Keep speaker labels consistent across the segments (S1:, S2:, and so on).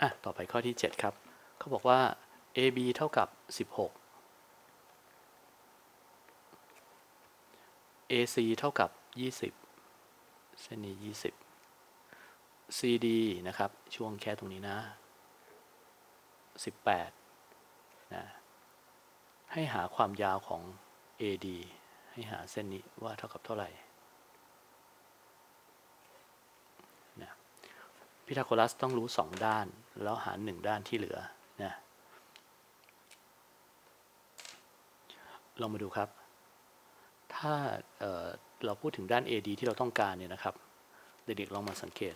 S1: อะต่อไปข้อที่ 7 ครับเขาบอกว่า AB เท่ากับ 16 AC เท่ากับ 20 เส้นนี้ 20 CD นะครับ ช่วงแค่ตรงนี้นะ 18 นะ ให้หาความยาวของ AD ให้หาเส้นนี้ว่าเท่ากับเท่าไหร่นะพีทาโกรัสต้องรู้ 2 ด้าน แล้วหาร1ด้านที่เหลือนะลองมาดูครับ ถ้าเเราพูดถึงด้าน AD ที่เราต้องการเนี่ยนะครับ เด็กๆลองมาสังเกต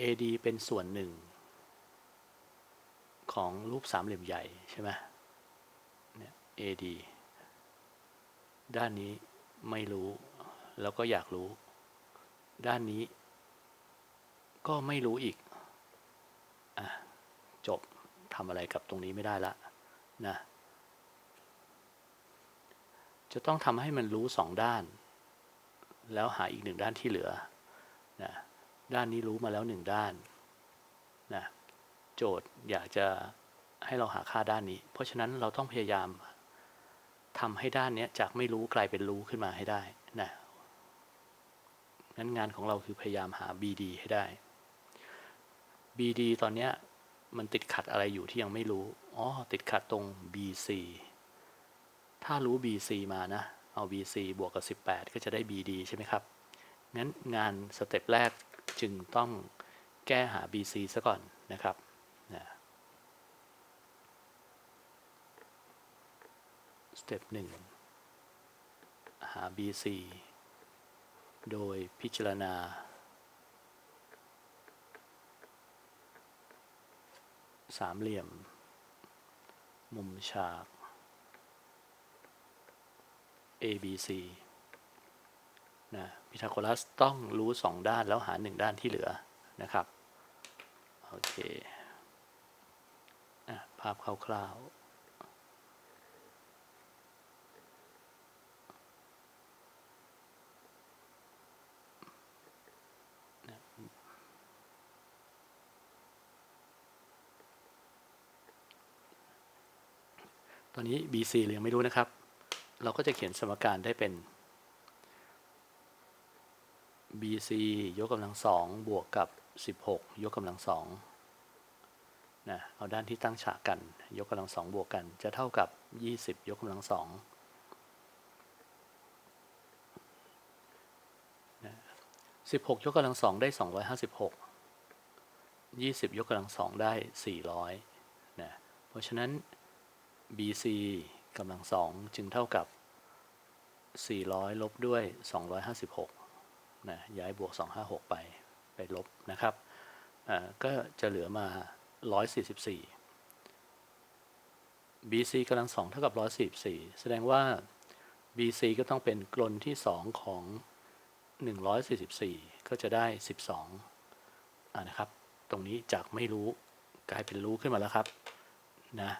S1: AD เป็นส่วนหนึ่ง ของรูปสามเหลี่ยมใหญ่ใช่ไหมเนี่ย AD ด้านนี้ไม่รู้ แล้วก็อยากรู้ ด้านนี้ก็ไม่รู้อีก จบทำอะไรกับตรงนี้ไม่ได้ละนะจะต้องทำให้มันรู้สองด้าน แล้วหาอีกหนึ่งด้านที่เหลือนะด้านนี้รู้มาแล้วหนึ่งด้านนะโจทย์อยากจะให้เราหาค่าด้านนี้ เพราะฉะนั้นเราต้องพยายามทำให้ด้านนี้จากไม่รู้กลายเป็นรู้ขึ้นมาให้ได้นะงั้นงานของเราคือพยายามหา BD ให้ได้ BD ตอนนี้ มันติดขัดอะไรอยู่ที่ยังไม่รู้ อ๋อ ติดขัดตรง BC ถ้ารู้ BC มานะ เอา BC บวกกับ 18 ก็จะได้ BD ใช่ไหมครับ งั้นงานสเต็ปแรกจึงต้องแก้หา BC ซะก่อนนะครับนะสเต็ปหนึ่งหา BC โดยพิจารณา สามเหลี่ยม มุมฉาก ABC นะพิทาโกรัสต้องรู้สองด้านแล้วหาหนึ่งด้านที่เหลือนะครับ โอเคภาพคร่าวๆ ตอนนี้ BC เรายังไม่รู้นะครับ เราก็จะเขียนสมการได้เป็น BC ยกกำลังสองบวกกับ 16 ยกกำลังสองนะเอาด้านที่ตั้งฉากกัน ยกกำลังสองบวกกัน จะเท่ากับ 20 ยกกำลังสองนะ16 ยกกำลังสองได้ 256 20 ยกกำลังสองได้ 400นะเพราะฉะนั้น BC กำลังสองจึงเท่ากับ 400 ลบด้วย 256นะย้ายบวก 256 ไปไปลบนะครับก็จะเหลือมา 144 BC กำลังสองเท่ากับ 144 แสดงว่า BC ก็ต้องเป็นกลนที่ 2 ของ 144 ก็จะได้ 12อ่านะครับ ตรงนี้จากไม่รู้กลายเป็นรู้ขึ้นมาแล้วครับนะ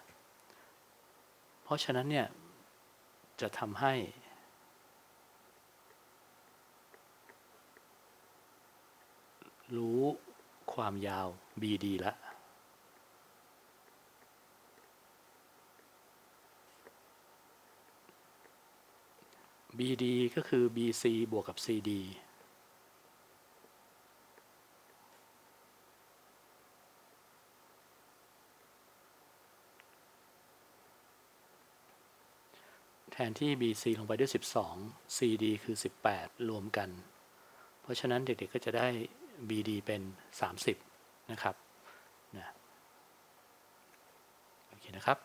S1: ราะฉะนั้นเนี่ยจะทำให้รู้ความยาว BD ล้ว BD ก็คือ BC บวกกับ CD นที่ BC ลงไปด้วย 12 CD คือ 18 รวมกัน เพราะฉะนั้นเด็กๆก็จะได้ BD เป็น 30 นะครับนะโอเคนะครับ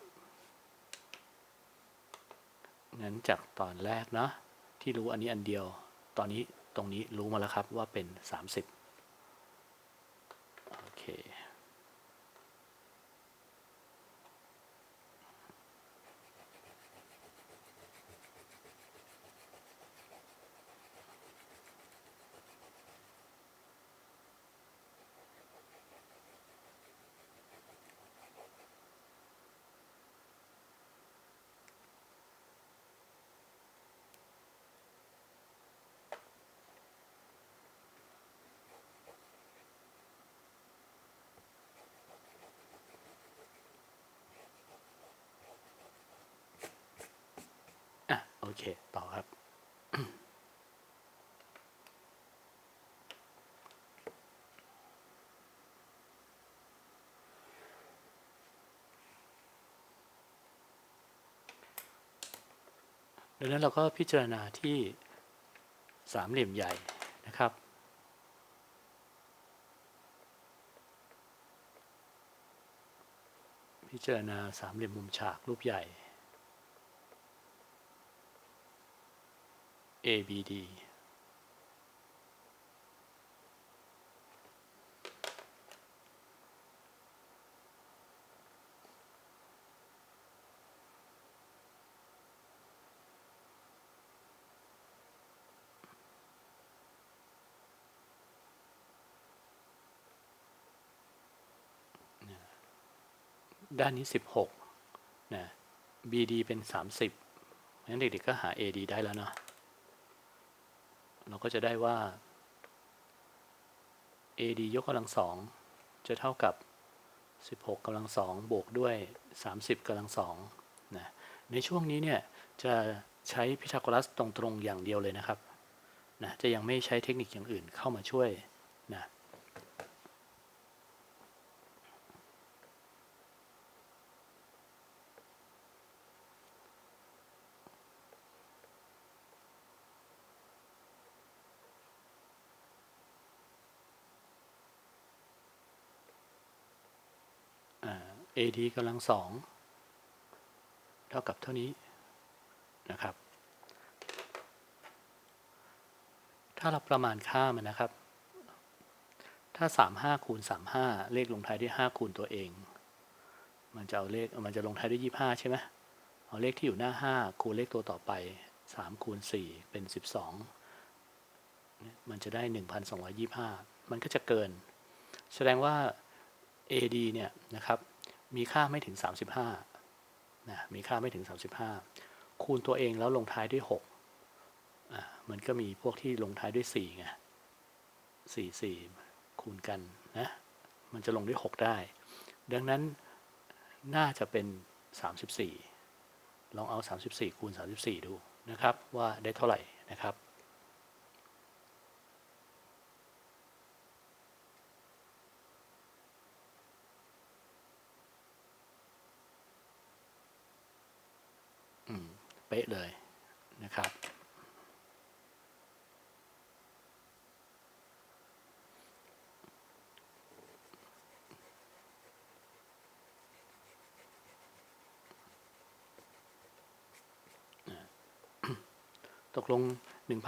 S1: งั้นจากตอนแรกเนาะที่รู้อันนี้อันเดียว ตอนนี้ตรงนี้รู้มาแล้วครับว่าเป็น 30 ต่อครับ ดังนั้นเราก็พิจารณาที่สามเหลี่ยมใหญ่นะครับพิจารณาสามเหลี่ยมมุมฉากรูปใหญ่ ABD ด้านนี้ 16นะ BD เป็น 30งั้นเด็กๆก็หา AD ได้แล้วเนาะ เราก็จะได้ว่า AD ยกกำลังสองจะเท่ากับ 16กำลังสองบวกด้วย 30กำลังสองนะในช่วงนี้เนี่ยจะใช้พิทาโกรัสตรงๆอย่างเดียวเลยนะครับนะจะยังไม่ใช้เทคนิคอย่างอื่นเข้ามาช่วยนะ อ่า AD กำลังสองเท่ากับเท่านี้นะครับ ถ้าเราประมาณค่ามันนะครับ ถ้า 35คูณ35 เลขลงท้ายด้วย 5 คูณตัวเอง มันจะเอาเลขมันจะลงท้ายด้วย 25 ใช่ไหมเอาเลขที่อยู่หน้า 5 คูณเลขตัวต่อไป 3 คูณ 4 เป็น 12 มันจะได้ 1,225 มันก็จะเกิน แสดงว่า AD เนี่ยนะครับ มีค่าไม่ถึง 35นะมีค่าไม่ถึง 35 คูณตัวเองแล้วลงท้ายด้วย6อะมันก็มีพวกที่ลงท้ายด้วย4ไง4 4 คูณกันนะมันจะลงด้วย 6 ได้ ดังนั้นน่าจะเป็น 34 ลองเอา 34 คูณ 34 ดูนะครับ ว่าได้เท่าไหร่นะครับ เป๊ะเลยนะครับ ตกลง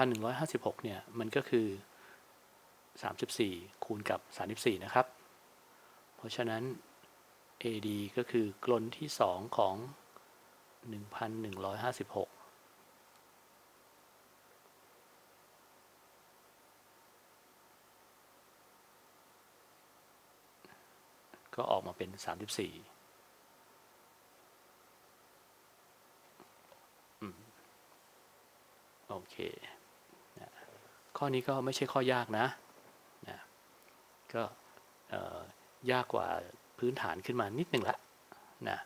S1: 1,156 เนี่ย มันก็คือ 34 คูณกับ 34 นะครับ เพราะฉะนั้น AD ก็คือกลนที่ 2 ของ 1,156ก็ออกมาเป็น34อืมโอเคนะข้อนี้ก็ไม่ใช่ข้อยากนะนะก็ยากกว่าพื้นฐานขึ้นมานิดหนึ่งละนะ